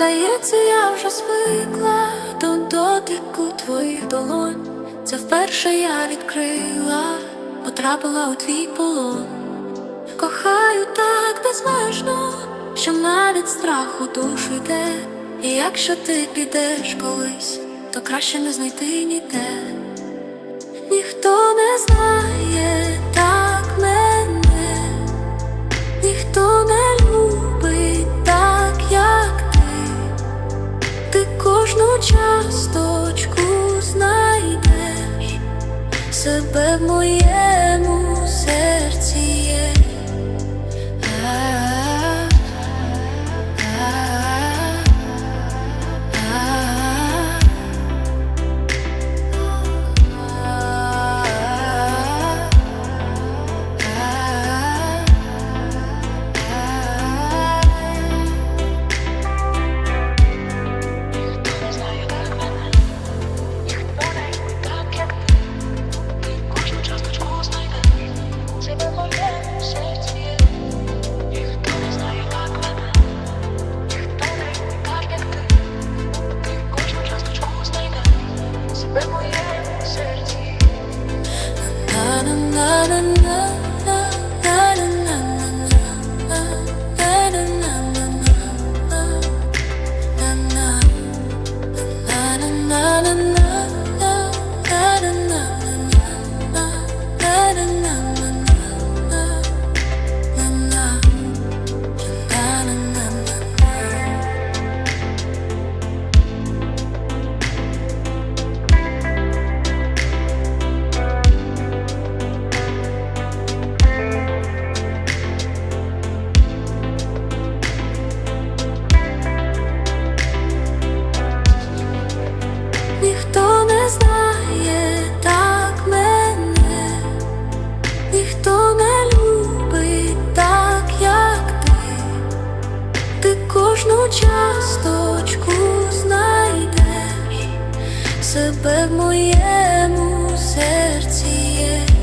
Здається, я вже звикла до дотику твоїх долонь. Це вперше я відкрила, потрапила у твій полон. Кохаю так безмежно, що навіть страх у душу йде. І якщо ти підеш колись, то краще не знайти ніде. Ніхто не знає так мене, ніхто не себе в моєму na na Ніхто себе в моєму серці є.